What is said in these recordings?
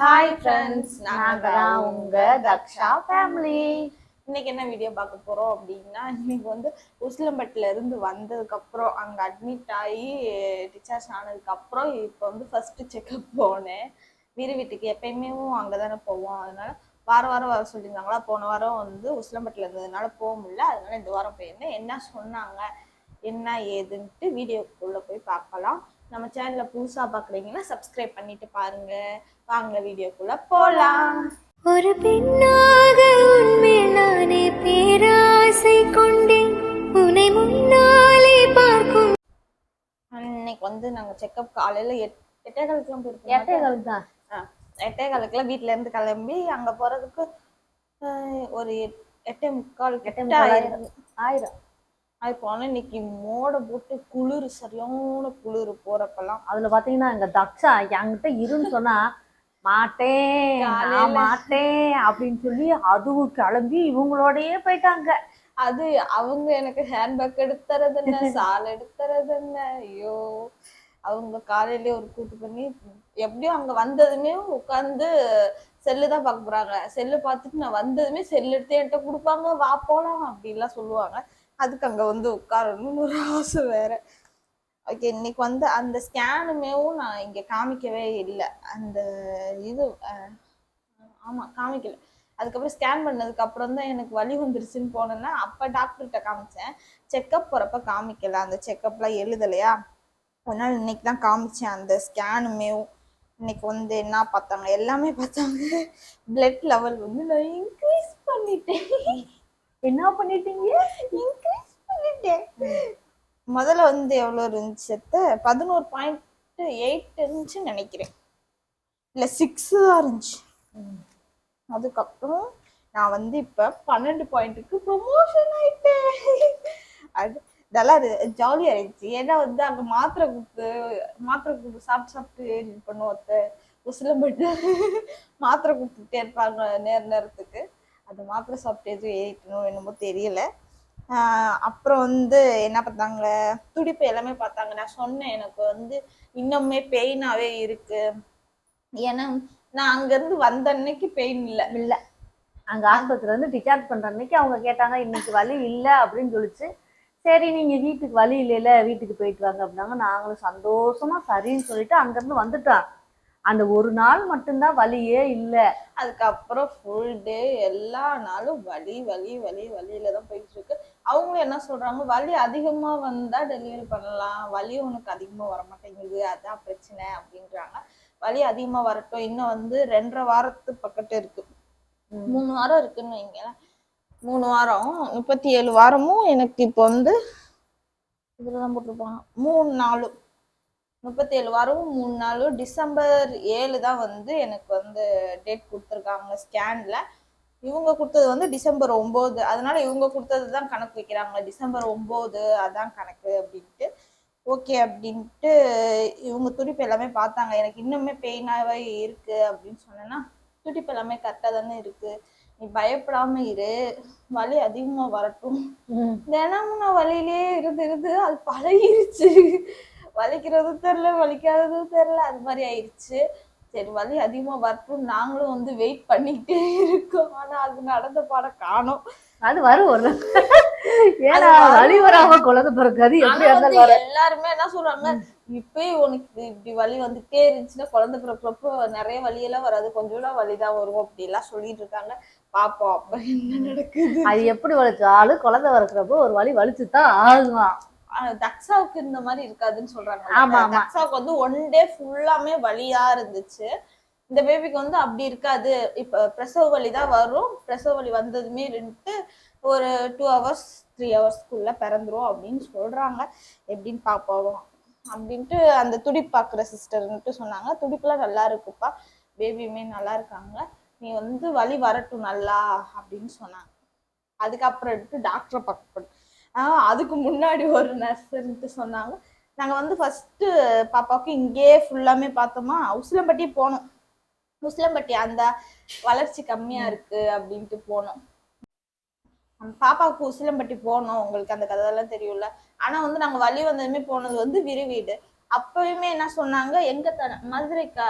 Hi friends நாங்க தான் உங்க தக்ஷா ஃபேமிலி இன்னைக்கு என்ன வீடியோ பார்க்க போறோம் அப்படின்னா இன்னைக்கு வந்து உசிலம்பட்டில இருந்து வந்ததுக்கு அப்புறம் அங்க அட்மிட் ஆகி டிஸ்சார்ஜ் ஆனதுக்கு அப்புறம் இப்போ வந்து ஃபர்ஸ்ட் செக்அப் போனேன். வீடு வீட்டுக்கு எப்பயுமே அங்கதானே போவோம். அதனால வாரம் வாரம் வர சொல்லியிருந்தாங்களா போன வாரம் வந்து உசிலம்பட்டில இருந்ததுனால போக முடியல. அதனால இந்த வாரம் போயிருந்தேன். என்ன சொன்னாங்க என்ன ஏதுன்ட்டு வீடியோக்குள்ள போய் பார்க்கலாம். நம்ம சேனல்ல புதுசா பாக்குறீங்கன்னா சப்ஸ்கிரைப் பண்ணிட்டு பாருங்க. வாங்க வீடியோக்குள்ள போலாம். ஒரு பெண்ணாக உன்மேல் நானே பேராசை கொண்டேன். உன்னை முன்னாலே பார்க்கும். இன்னைக்கு வந்து நாங்க செக்கப் காலையில எட் எட்டே காலுக்குலாம் போயிருக்கோம் எட்டைகள் தான் ஆ, எட்டே காலுக்குலாம் வீட்ல இருந்து கிளம்பி அங்க போறதுக்கு ஒரு எட்- எட்டே முக்கால் எட்டே ஆயிரும். ஆயிரம். அது போனா இன்னைக்கு மோட போட்டு குளிர் சரியான குளிர் போறப்பெல்லாம். அதுல பாத்தீங்கன்னா எங்க தக்ஷா என்கிட்ட இருன்னு சொன்னா மாட்டேன் நான். மாட்டேன் அப்படின்னு சொல்லி அதுவும் கிளம்பி இவங்களோடயே போயிட்டாங்க. அது அவங்க எனக்கு ஹேண்ட்பேக் எடுத்துறது என்ன? சால் எடுத்துறது என்ன? ஐயோ. அவங்க காலையிலே ஒரு கூட்டு பண்ணி எப்படியும் அங்க வந்ததுமே உட்காந்து செல்லு தான் பார்க்க போறாங்க. செல்லு பார்த்துட்டு நான் வந்ததுமே செல்லு எடுத்து என்கிட்ட கொடுப்பாங்க வா போலாம் அப்படிலாம் சொல்லுவாங்க. அதுக்கு அங்கே வந்து உட்காரணும்னு ஒரு ஆசை வேற. ஓகே இன்னைக்கு வந்து அந்த ஸ்கேனுமேவும் நான் இங்கே காமிக்கவே இல்லை. அந்த இது ஆமாம் காமிக்கல. அதுக்கப்புறம் ஸ்கேன் பண்ணதுக்கு அப்புறம் தான் எனக்கு வலி வந்துருச்சுன்னு போனேன்னா அப்போ டாக்டர்கிட்ட காமிச்சேன். செக்கப் போகிறப்ப காமிக்கல. அந்த செக்கப்லாம் எழுதலையா? அதனால இன்னைக்கு தான் காமிச்சேன் அந்த ஸ்கேனுமேவும் இன்னைக்கு வந்து என்ன பார்த்தாங்க? எல்லாமே பார்த்தாங்க. பிளட் லெவல் வந்து நான் இன்க்ரீஸ் பண்ணிட்டேன். என்ன பண்ணிட்டீங்க? இன்க்ரீஸ் பண்ணிட்டேன். முதல்ல வந்து எவ்வளோ இருந்துச்சு பதினோரு பாயிண்ட் எயிட் இருந்துச்சுன்னு நினைக்கிறேன். இல்லை சிக்ஸ் தான் இருந்துச்சு. அதுக்கப்புறம் நான் வந்து இப்போ பன்னெண்டு பாயிண்ட்டுக்கு ப்ரொமோஷன் ஆயிட்டேன். அது நல்லா ஜாலியாக இருந்துச்சு. ஏன்னா வந்து அங்கே மாத்திரை கொடுத்து மாத்திரை கொடுத்து சாப்பிட்டு சாப்பிட்டு இது பண்ணுவோத்த உசிலம்பட்டு மாத்திரை கொடுத்துட்டே இருப்பாங்க நேர நேரத்துக்கு. அது மாத்திரை சாப்பிட்டு எதுவும் ஏறிட்டணும் என்னமோ தெரியல. அப்புறம் வந்து என்ன பார்த்தாங்க? துடிப்பு எல்லாமே பார்த்தாங்க. நான் சொன்னேன் எனக்கு வந்து இன்னுமே பெயினாவே இருக்கு. ஏன்னா நான் அங்கேருந்து வந்த அன்னைக்கு பெயின் இல்லை. இல்லை. அங்கே ஆஸ்பத்திரி வந்து டிஸ்சார்ஜ் பண்ணுற அன்னைக்கு அவங்க கேட்டாங்க இன்னைக்கு வலி இல்லை அப்படின்னு சொல்லிச்சு. சரி நீங்கள் வீட்டுக்கு வலி இல்லைல்ல வீட்டுக்கு போயிட்டு வாங்க அப்படின்னாங்க. நாங்களும் சந்தோஷமாக சரின்னு சொல்லிட்டு அங்கேருந்து வந்துட்டோம். அந்த ஒரு நாள் மட்டும்தான் வலியே இல்ல. அதுக்கப்புறம் ஃபுல் டே எல்லா நாளும் வலி வலி வலி வலியில தான் போயிட்டு இருக்கு. அவங்களும் என்ன சொல்றாங்க வலி அதிகமா வந்தா டெலிவரி பண்ணலாம். வலி உனக்கு அதிகமா வர மாட்டேங்குது அதான் பிரச்சனை அப்படின்றாங்க. வலி அதிகமா வரட்டும். இன்னும் வந்து ரெண்டரை வாரத்து பக்கத்து இருக்கு. மூணு வாரம் இருக்குன்னு வைங்களேன். மூணு வாரம் முப்பத்தி ஏழு வாரமும் எனக்கு இப்போ வந்து இதுலதான் போட்டிருப்பாங்க. மூணு நாளும் முப்பத்தி ஏழு வாரமும் மூணு நாளும் டிசம்பர் ஏழு தான் வந்து எனக்கு வந்து டேட் கொடுத்துருக்காங்க ஸ்கேன்ல இவங்க கொடுத்தது வந்து டிசம்பர் ஒன்பது அதனால இவங்க கொடுத்தது தான் கணக்கு வைக்கிறாங்க டிசம்பர் ஒன்பது அதான் கணக்கு அப்படின்ட்டு. ஓகே அப்படின்ட்டு இவங்க துடிப்பு எல்லாமே பார்த்தாங்க. எனக்கு இன்னுமே பெயினாகவே இருக்கு அப்படின்னு சொன்னேன்னா துடிப்பு எல்லாமே கரெக்டாக தானே இருக்கு. நீ பயப்படாம இரு. வலி அதிகமா வரட்டும். தினமும் நான் வலியிலே இருந்து இருந்து அது பழகிருச்சு. வலிக்கிறதும் தெரில வலிக்காததும் தெரில அது மாதிரி ஆயிடுச்சு. சரி வலி அதிகமா வரட்டும். நாங்களும் வந்து வெயிட் பண்ணிக்கிட்டே இருக்கோம். ஆனா அது நடந்த பாடம் காணோம். அது வரும் ஒரு. ஏன்னா. வலி வராம குழந்தை பிறக்காது. எல்லாருமே என்ன சொல்றாங்க? இப்பயே உனக்கு இப்படி வலி வந்துட்டே இருந்துச்சுன்னா குழந்தை பிறக்கிறப்போ நிறைய வலியெல்லாம் வராது. கொஞ்சம் வலிதான் வரும் அப்படி எல்லாம் சொல்லிட்டு இருக்காங்க. பாப்போம் அப்ப என்ன நடக்குது? அது எப்படி வலிச்சாலும் குழந்தை வளர்க்குறப்போ ஒரு வலி வலிச்சுதான் ஆகுமா ஆஹ் தக்ஷாவுக்கு இந்த மாதிரி இருக்காதுன்னு சொல்றாங்க. தக்ஷாவுக்கு வந்து ஒன் டே ஃபுல்லாமே வலியா இருந்துச்சு. இந்த பேபிக்கு வந்து அப்படி இருக்காது. இப்ப பிரசவ வலி தான் வரும். பிரசவ வலி வந்ததுமே இருந்துட்டு ஒரு டூ ஹவர்ஸ் த்ரீ ஹவர்ஸ்க்குள்ள பிறந்துரும் அப்படின்னு சொல்றாங்க. எப்படின்னு பாப்போம். அப்படின்ட்டு அந்த துடிப்பு பார்க்குற சிஸ்டர்ன்ட்டு சொன்னாங்க. துடிப்புலாம் நல்லா இருக்குப்பா பேபியுமே நல்லா இருக்காங்க. நீ வந்து வலி வரட்டும் நல்லா அப்படின்னு சொன்னாங்க. அதுக்கப்புறம் எடுத்து டாக்டரை பார்க்க ஆஹ் அதுக்கு முன்னாடி ஒரு நர்ஸ்ன்ட்டு சொன்னாங்க. நாங்க வந்து ஃபர்ஸ்ட் பாப்பாவுக்கு இங்கேயே ஃபுல்லாமே பார்த்தோமா உசிலம்பட்டி போனோம். உசிலம்பட்டி அந்த வளர்ச்சி கம்மியா இருக்கு அப்படின்ட்டு போனோம். பாப்பாவுக்கு உசிலம்பட்டி போனோம் உங்களுக்கு அந்த கதையெல்லாம் தெரியும்ல. ஆனா வந்து நாங்க வழி வந்ததுமே போனது வந்து விரிவீடு. அப்பயுமே என்ன சொன்னாங்க எங்க தர மதுரைக்கா?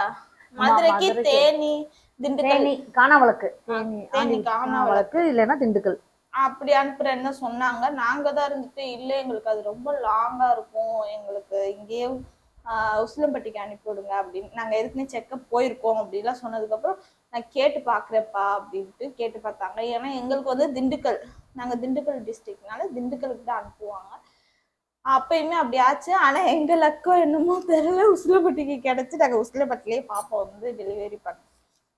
மதுரைக்கு. தேனி திண்டுக்கல். தேனி காணாவளக்கு. தேனி தேனி. காணாவளக்கு இல்லைன்னா திண்டுக்கல். அப்படி அனுப்புறேன்னு சொன்னாங்க. நாங்க தான் இருந்துட்டு இல்லை எங்களுக்கு அது ரொம்ப லாங்கா இருக்கும். எங்களுக்கு இங்கேயே உசிலம்பட்டிக்கு அனுப்பி விடுங்க அப்படின்னு. நாங்க ஏற்கனவே செக்கப் போயிருக்கோம் அப்படிலாம் சொன்னதுக்கப்புறம் நான் கேட்டு பாக்குறேப்பா அப்படின்ட்டு கேட்டு பார்த்தாங்க. ஏன்னா எங்களுக்கு வந்து திண்டுக்கல் நாங்க திண்டுக்கல் டிஸ்ட்ரிக்ட்னால திண்டுக்கலுக்கு தான் அனுப்புவாங்க. அப்பயுமே அப்படி ஆச்சு. ஆனா எங்க லக்கோ என்னமோ தெரியல. உசிலம்பட்டிக்கு கிடச்சி நாங்க உசிலப்பட்டிலேயே பாப்பா வந்து டெலிவரி பண்ணோம்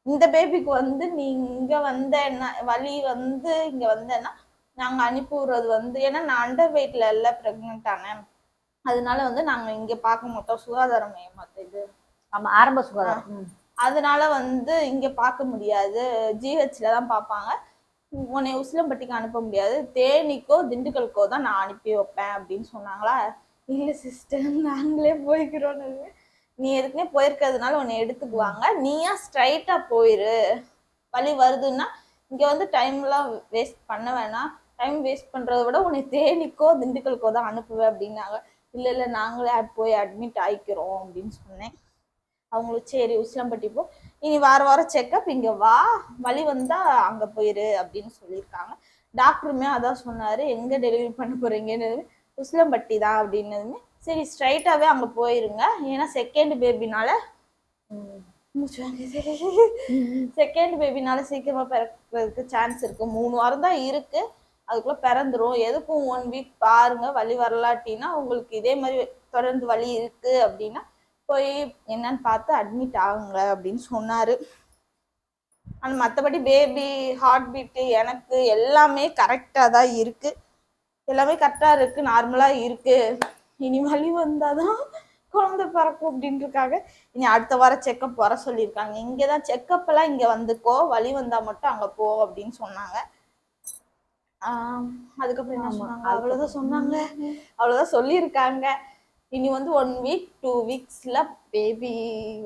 இந்த பேபிக்கு வந்து நீ இங்க வந்தேன்னா வலி வந்து இங்க வந்தேன்னா நாங்க அனுப்பி விடுறது வந்து ஏன்னா நான் அண்டர் வெயிட்ல இல்ல பிரெக்னென்ட் ஆனேன் அதனால வந்து நாங்க இங்க பார்க்க மாட்டோம் சுகாதார மையம் இது. ஆமா ஆரம்ப சுகாதாரம். அதனால வந்து இங்க பார்க்க முடியாது. ஜிஹெச்ல தான் பார்ப்பாங்க. உன்னை உசிலம்பட்டிக்கு அனுப்ப முடியாது. தேனிக்கோ திண்டுக்கலுக்கோ தான் நான் அனுப்பி வைப்பேன் அப்படின்னு சொன்னாங்களா? இல்ல சிஸ்டர் நாங்களே போய்க்கிறோன்னு நீ எதுக்குமே போயிருக்கிறதுனால உன்னை எடுத்துக்குவாங்க. நீயா ஸ்ட்ரைட்டா போயிரு. வழி வருதுன்னா இங்க வந்து டைம்லாம் வேஸ்ட் பண்ண வேணாம். டைம் வேஸ்ட் பண்றதை விட உன்னை தேனிக்கோ திண்டுக்கலுக்கோ தான் அனுப்புவேன் அப்படின்னாங்க. இல்ல இல்ல நாங்களே போய் அட்மிட் ஆயிக்கிறோம் அப்படின்னு சொன்னேன். அவங்களும் சரி உசிலம்பட்டி போ. இனி வார வாரம் செக்கப் இங்க வா. வழி வந்தா அங்க போயிரு அப்படின்னு சொல்லியிருக்காங்க. டாக்டருமே அதான் சொன்னாரு எங்க டெலிவரி பண்ண போறீங்கன்னு? உசிலம்பட்டி தான் அப்படின்னதுமே சரி ஸ்ட்ரைட்டாகவே அங்கே போயிருங்க. ஏன்னா செகண்ட் பேபினால செகண்ட் பேபினால சீக்கிரமாக பிறக்கிறதுக்கு சான்ஸ் இருக்கு. மூணு வாரம் தான் இருக்கு. அதுக்குள்ள பிறந்துரும். எதுக்கும் ஒன் வீக் பாருங்க வழி வரலாட்டினா உங்களுக்கு இதே மாதிரி தொடர்ந்து வழி இருக்கு அப்படின்னா போய் என்னன்னு பார்த்து அட்மிட் ஆகுங்க அப்படின்னு சொன்னாரு. ஆனால் மற்றபடி பேபி ஹார்ட் பீட்டு எனக்கு எல்லாமே கரெக்டாக தான் இருக்கு. எல்லாமே கரெக்டாக இருக்கு. நார்மலாக இருக்கு. இனி வலி வந்தாதான் குழந்தை பிறக்கும் அப்படின்றதுக்காக. இனி அடுத்த வாரம் செக்கப் வர சொல்லியிருக்காங்க. இங்கே தான் செக்கப் எல்லாம் இங்கே வந்துக்கோ வலி வந்தா மட்டும் அங்கே போ அப்படின்னு சொன்னாங்க. அதுக்கப்புறம் என்ன சொன்னாங்க? அவ்வளோதான் சொன்னாங்க. அவ்வளோதான் சொல்லியிருக்காங்க. இனி வந்து ஒன் வீக் டூ வீக்ஸ்ல பேபி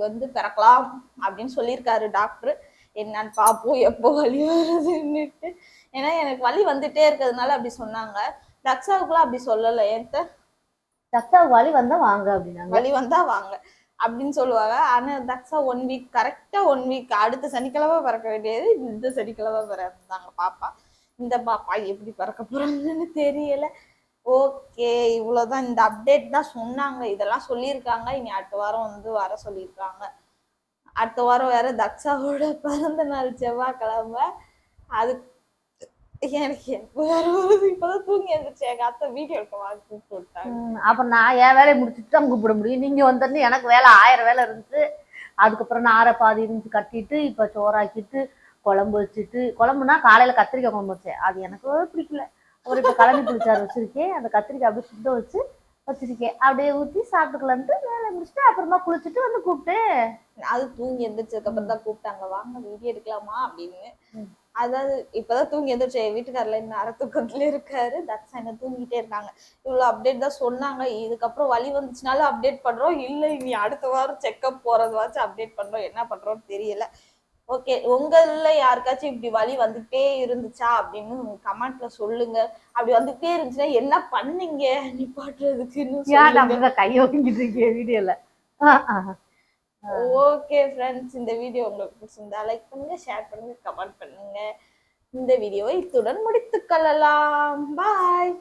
வந்து பிறக்கலாம் அப்படின்னு சொல்லியிருக்காரு டாக்டர் என்னன்னு பார்ப்போம் எப்போ வலி வருதுன்னுட்டு. ஏன்னா எனக்கு வலி வந்துட்டே இருக்கிறதுனால அப்படி சொன்னாங்க. தக்ஷாவுக்குலாம் அப்படி சொல்லலை. ஏத்த தக்ஷா வலி வந்தா வாங்க அப்படின்னாங்க. வலி வந்தா வாங்க அப்படின்னு சொல்லுவாங்க. ஆனா தக்ஷா ஒன் வீக் கரெக்டா ஒன் வீக் அடுத்த சனிக்கிழமை பிறக்க வேண்டியது இந்த சனிக்கிழமை பிறந்தாங்க பாப்பா. இந்த பாப்பா எப்படி பிறக்க போறாங்கன்னு தெரியல. ஓகே இவ்வளவுதான். இந்த அப்டேட் தான் சொன்னாங்க. இதெல்லாம் சொல்லியிருக்காங்க. இனி அடுத்த வாரம் வந்து வர சொல்லியிருக்காங்க. அடுத்த வாரம் வேற தக்ஷாவோட பிறந்த நாள் செவ்வாய்க்கிழமை. அது எனக்கு வேற இப்பதான் தூங்கி எழுந்துச்சு எங்க அத்தை வீடியோ எடுக்க வாங்க கூப்பிட்டு விட்டாங்க ம், அப்ப நான் என் வேலையை முடிச்சுட்டு தான் கூப்பிட முடியும். நீங்க வந்தோடனே எனக்கு வேலை ஆயிரம் வேலை இருந்துச்சு. அதுக்கப்புறம் நான் அரை பாதி இருந்துச்சு கட்டிட்டு இப்ப சோறாக்கிட்டு குழம்பு வச்சுட்டு குழம்புனா காலையில கத்திரிக்காய் குழம்பு வச்சேன். அது எனக்கு பிடிக்கல. ஒரு இப்ப கலனி புளிச்சாறு வச்சிருக்கேன். அந்த கத்திரிக்காய் அப்படியே சுத்த வச்சு வச்சிருக்கேன். அப்படியே ஊத்தி சாப்பிட்டுக்கலான்ட்டு வேலை முடிச்சுட்டு அப்புறமா குளிச்சுட்டு வந்து கூப்பிட்டு அது தூங்கி எந்திரிச்சதுக்கு அப்புறம் தான் கூப்பிட்டாங்க. வாங்க வீடியோ எடுக்கலாமா அப்படின்னு. அதாவது இப்பதான் தூங்கி எந்திரிச்சு என் வீட்டுக்காரர்ல இன்னும் அரை தூக்கத்துல இருக்காரு. தட்ஸ் என்ன தூங்கிட்டே இருக்காங்க இவ்வளவு அப்டேட் தான் சொன்னாங்க. இதுக்கப்புறம் வலி வந்துச்சுனாலும் அப்டேட் பண்றோம். இல்ல இனி அடுத்த வாரம் செக்கப் போறதுவாச்சும் அப்டேட் பண்றோம். என்ன பண்றோம்னு தெரியல. ஓகே உங்கள யாருக்காச்சும் இப்படி வலி வந்துட்டே இருந்துச்சா அப்படின்னு கமெண்ட்ல சொல்லுங்க. அப்படி வந்துட்டே இருந்துச்சுன்னா என்ன பண்ணீங்க? நிப்பாட்டுறதுக்குன்னு ஏன் சொல்லுங்க. நம்ம கையை வாங்கிட்டு இருக்கேன் வீடியோல? ஓகே ஃப்ரெண்ட்ஸ் இந்த வீடியோ உங்களுக்கு பிடிச்சிருந்தா லைக் பண்ணுங்க ஷேர் பண்ணுங்க கமெண்ட் பண்ணுங்க. இந்த வீடியோவை இத்துடன் முடித்துக் கொள்ளலாம். பாய்